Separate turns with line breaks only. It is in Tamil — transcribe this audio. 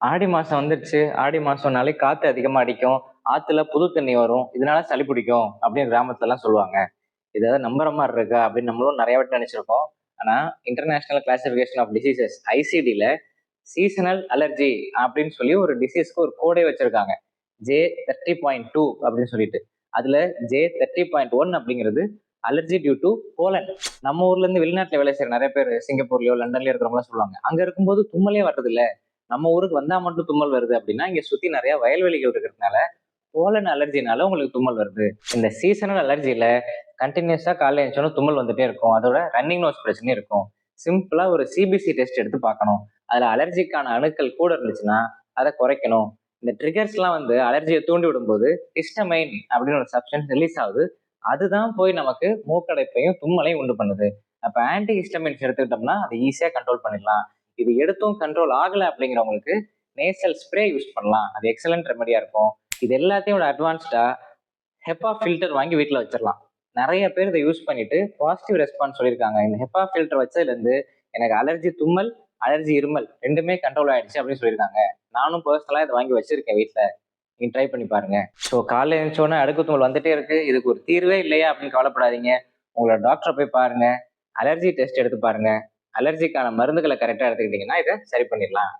ஆடி மாசம் வந்துருச்சு. ஆடி மாசம்னாலே காத்து அதிகமா அடிக்கும். ஆத்துல புது தண்ணி வரும். இதனால சளி பிடிக்கும் அப்படின்னு கிராமத்துல எல்லாம் சொல்லுவாங்க இதாவது நம்புற மாதிரி இருக்கா அப்படின்னு நம்மளும் நிறைய வாட்டி நினைச்சிருக்கோம் ஆனா இன்டர்நேஷனல் கிளாசிபிகேஷன் ஆஃப் டிசீசஸ் ஐசிடியில சீசனல் அலர்ஜி அப்படின்னு சொல்லி ஒரு டிசீஸ்க்கு ஒரு கோடே வச்சிருக்காங்க. ஜே தேர்ட்டி பாயிண்ட் டூ அப்படின்னு சொல்லிட்டு. அதுல ஜே தேர்ட்டி பாயிண்ட் ஒன் அப்படிங்கிறது அலர்ஜி டியூ டு போலன் நம்ம ஊர்ல இருந்து வெளிநாட்டுல வேலை செய்யற நிறைய பேர் சிங்கப்பூர்லயோ லண்டன்லயோ இருக்கிறவங்க சொல்லுவாங்க. அங்க இருக்கும்போது தும்மலே வர்றது இல்லை நம்ம ஊருக்கு வந்தா மட்டும் தும்மல் வருது அப்படின்னா இங்க சுத்தி நிறைய வயல்வெளிகள் இருக்கிறதுனால போலன் அலர்ஜினால உங்களுக்கு தும்மல் வருது. இந்த சீசனல் அலர்ஜியில கண்டினியூஸா காலையில எழுந்தோன்னு தும்மல் வந்துட்டே இருக்கும். அதோட ரன்னிங் நோஸ் பிரச்சனையும் இருக்கும். சிம்பிளா ஒரு சிபிசி டெஸ்ட் எடுத்து பார்க்கணும். அதுல அலர்ஜிக்கான அணுக்கள் கூட இருந்துச்சுன்னா அதை குறைக்கணும். இந்த ட்ரிகர்ஸ்லாம் வந்து அலர்ஜியை தூண்டி விடும்போது ஹிஸ்டமைன் அப்படின்னு ஒரு சப்ஸ்டன்ஸ் ரிலீஸ் ஆகுது. அதுதான் போய் நமக்கு மூக்கடைப்பையும் தும்மலையும் உண்டு பண்ணுது. அப்ப ஆன்டி ஹிஸ்டமைன்ஸ் எடுத்துக்கிட்டோம்னா அதை ஈஸியா கண்ட்ரோல் பண்ணிடலாம். இது எடுத்தும் கண்ட்ரோல் ஆகலை அப்படிங்கிறவங்களுக்கு நேசல் ஸ்ப்ரே யூஸ் பண்ணலாம். அது எக்ஸலண்ட் ரெமடியாக இருக்கும். இது எல்லாத்தையும் அட்வான்ஸ்டாக ஹெப்பா ஃபில்டர் வாங்கி வீட்டில் வச்சிடலாம் நிறைய பேர் இதை யூஸ் பண்ணிட்டு பாசிட்டிவ் ரெஸ்பான்ஸ் சொல்லியிருக்காங்க. இந்த ஹெப்பா ஃபில்டர் வச்சதுலேருந்து எனக்கு அலர்ஜி தும்மல் அலர்ஜி இருமல் ரெண்டுமே கண்ட்ரோல் ஆயிடுச்சு அப்படின்னு சொல்லியிருக்காங்க. நானும் பர்சனலாக இதை வாங்கி வச்சிருக்கேன் வீட்டில் நீங்கள் ட்ரை பண்ணி பாருங்க. ஸோ காலைல எழுந்தோடனே அடுக்கு தும்மல் வந்துட்டே இருக்கு. இதுக்கு ஒரு தீர்வே இல்லையா அப்படின்னு கவலைப்படாதீங்க. உங்களோட டாக்டரை போய் பாருங்க. அலர்ஜி டெஸ்ட் எடுத்து பாருங்க. அலர்ஜிக்கான மருந்துகளை கரெக்டாக எடுத்துக்கிட்டீங்கன்னா இதை சரி பண்ணிடலாம்.